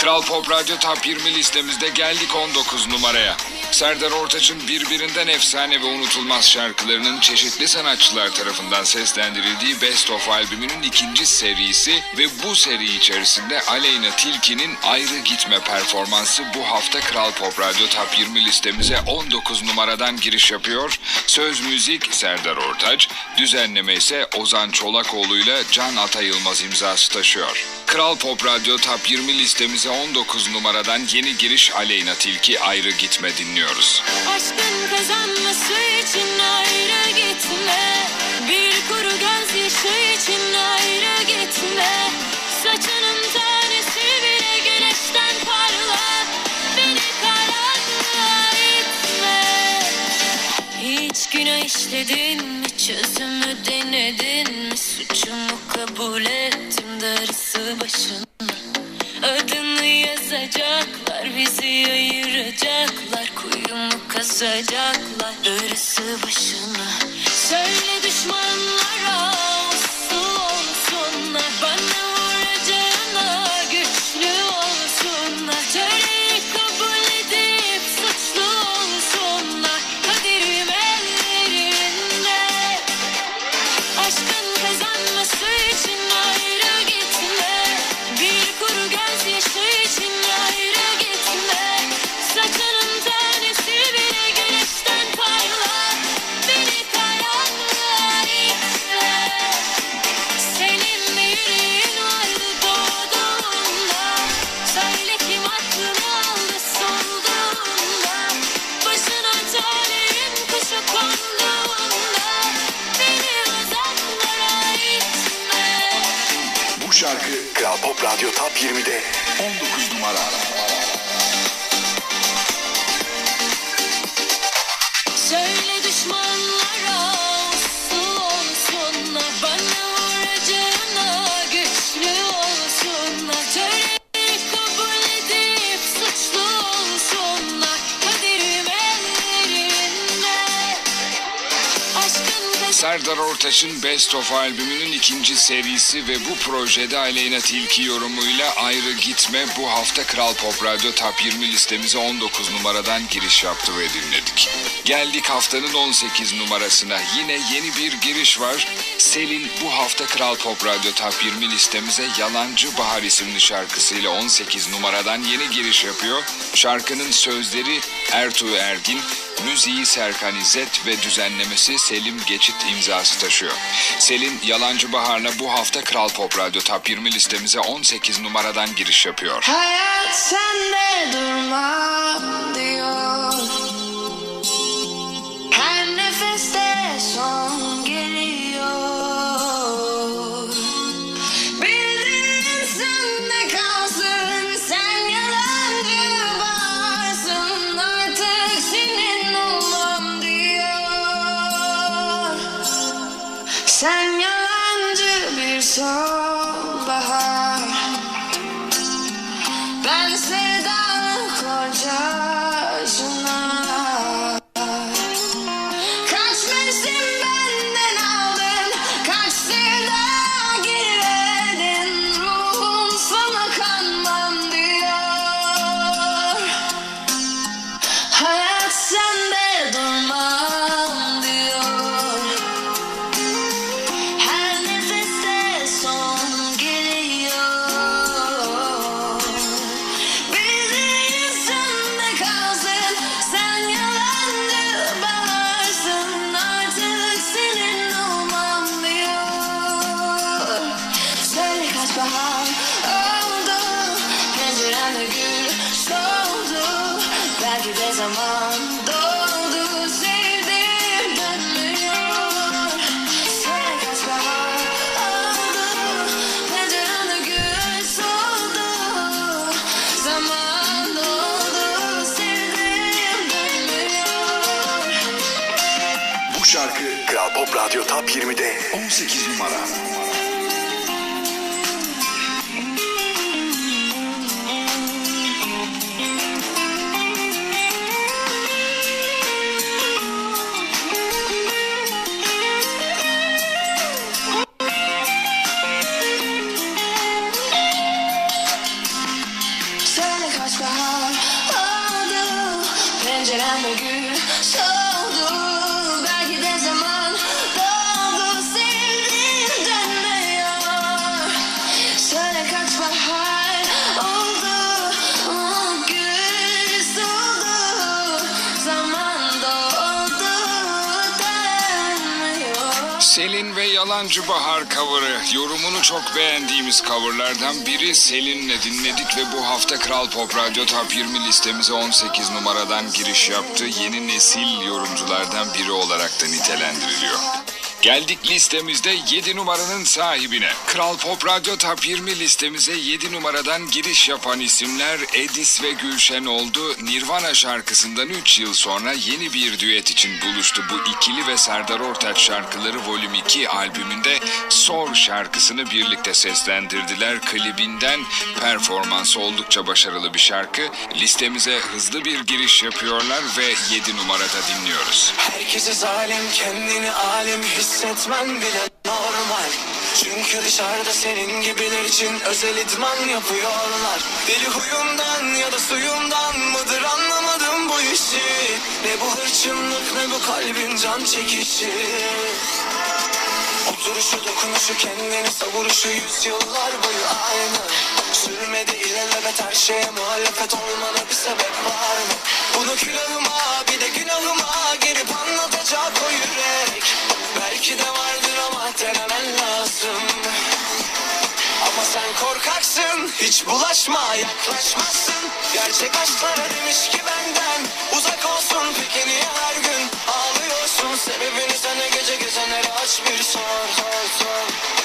Kral Pop Radyo Top 20 listemizde geldik 19 numaraya. Serdar Ortaç'ın birbirinden efsane ve unutulmaz şarkılarının çeşitli sanatçılar tarafından seslendirildiği Best of albümünün ikinci serisi ve bu seri içerisinde Aleyna Tilki'nin Ayrı Gitme performansı bu hafta Kral Pop Radyo Top 20 listemize 19 numaradan giriş yapıyor. Söz müzik Serdar Ortaç, düzenleme ise Ozan Çolakoğlu ile Can Atayılmaz imzası taşıyor. Kral Pop Radyo Top 20 listemize 19 numaradan yeni giriş Aleyna Tilki Ayrı Gitme dinliyoruz. Aşkın kazanması için ayrı gitme. Bir kuru gözyaşı için ayrı gitme. Saçının tanesi bile güneşten parlar Beni karanlığa itme. Hiç günah işledin mi? Çözümü denedin mi? Suçumu kabul ettim darısı başına Adını yazacaklar, bizi ayıracaklar, kuyumu kazacaklar, darısı başına. Söyle düşmanlara, şarkı Kral Pop Radyo Top 20'de 19 numara. Söyle düşmanlara Serdar Ortaç'ın Best of albümünün ikinci serisi ve bu projede Aleyna Tilki yorumuyla Ayrı Gitme bu hafta Kral Pop Radyo Top 20 listemize 19 numaradan giriş yaptı ve dinledik. Geldik haftanın 18 numarasına. Yine yeni bir giriş var. Selin bu hafta Kral Pop Radyo Top 20 listemize Yalancı Bahar isimli şarkısıyla 18 numaradan yeni giriş yapıyor. Şarkının sözleri Ertuğ Ergin, müziği Serkan İzzet ve düzenlemesi Selim Geçit imzası taşıyor. Selin Yalancı Bahar'la bu hafta Kral Pop Radyo Top 20 listemize 18 numaradan giriş yapıyor. Hayat sende durma diyor zaman doldu Sevdiğim dönmüyor. Söyle kaç bahar oldu Pencerende gül soldu Zaman doldu Sevdiğim dönmüyor. Bu şarkı Kral Pop Radyo Top 20'de 18 numara. Selin ve Yalancı Bahar cover'ı. Yorumunu çok beğendiğimiz coverlardan biri Selin'le dinledik ve bu hafta Kral Pop Radyo Top 20 listemize 18 numaradan giriş yaptı. Yeni nesil yorumculardan biri olarak da nitelendiriliyor. Geldik listemizde 7 numaranın sahibine. Kral Pop Radyo Top 20 listemize 7 numaradan giriş yapan isimler Edis ve Gülşen oldu. Nirvana şarkısından 3 yıl sonra yeni bir düet için buluştu. Bu ikili ve Serdar Ortaç şarkıları Volüm 2 albümünde Sor şarkısını birlikte seslendirdiler. Klibinden performansı oldukça başarılı bir şarkı. Listemize hızlı bir giriş yapıyorlar ve 7 numarada dinliyoruz. Herkese zalim kendini alim hissetmen bile normal. Çünkü dışarıda senin gibiler için özel idman yapıyorlar. Deli huyumdan ya da suyumdan mıdır anlamadım bu işi. Ne bu hırçınlık ne bu kalbin can çekişi. Oturuşu dokunuşu kendini savuruşu yüzyıllar boyu aynı. Sürmedi ilelebet her şeye muhalefet olmana bir sebep var mı? Bunu külahıma bir de günahıma gelip anlatacak o yürek Belki de vardır ama denemen lazım. Ama sen korkaksın Hiç bulaşma yaklaşmazsın. Gerçek aşklara demiş ki benden Uzak olsun. Peki niye her gün Ağlıyorsun? Sebebini sana gece gezenlere aç bir sor sor sor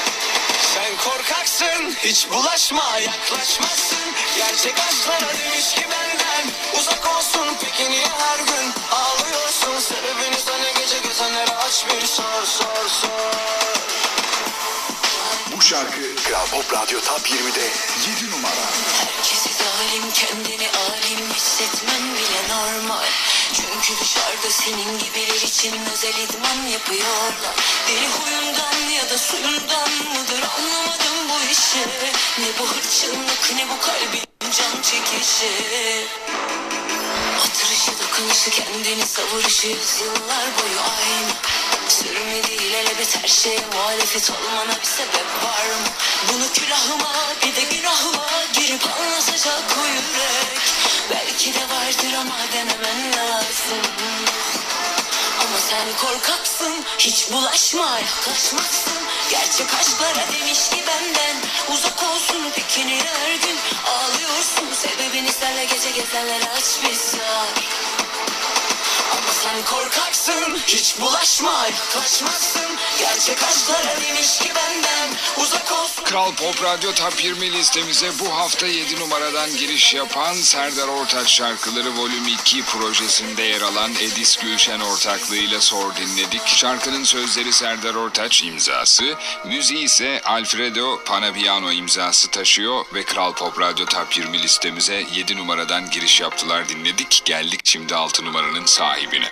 Sen korkaksın Hiç bulaşma yaklaşmazsın. Gerçek aşklara demiş ki benden Uzak olsun. Peki niye her gün Ağlıyorsun? Sebebini sana gece gezenlere aç bir sor sor sor. Bu şarkı Kral Pop Radyo Top 20'de 7 numara. Dışarıda senin gibiler için özel idman yapıyorlar. Deli huyundan ya da suyundan mıdır anlamadım bu işi. Ne bu hırçınlık ne bu kalbin can çekişi. Hatırışı dokunuşu kendini savuruşu yüzyıllar boyu aynı. Sürmedi ilelebet her şeye muhalefet olmana bir sebep var mı? Bunu külahıma bir de günahıma girip anlatacak o yürek de vardır ama denemen lazım ama sen korkaksın Hiç bulaşma yaklaşmazsın. Gerçek aşklara demiş ki benden Uzak olsun niye her gün. Ağlıyorsun sebebini senle gece gezenlere aç bir sar Ama sen korkaksın Hiç bulaşma yaklaşmazsın Gerçek aşklara demiş ki benden Uzak olsun Kral Pop Radyo Top 20 listemize bu hafta 7 numaradan giriş yapan Serdar Ortaç şarkıları Volüm 2 projesinde yer alan Edis Gülşen ortaklığıyla Sor dinledik. Şarkının sözleri Serdar Ortaç imzası, müziği ise Alfredo Panabiano imzası taşıyor ve Kral Pop Radyo Top 20 listemize 7 numaradan giriş yaptılar dinledik. Geldik şimdi 6 numaranın sahibine.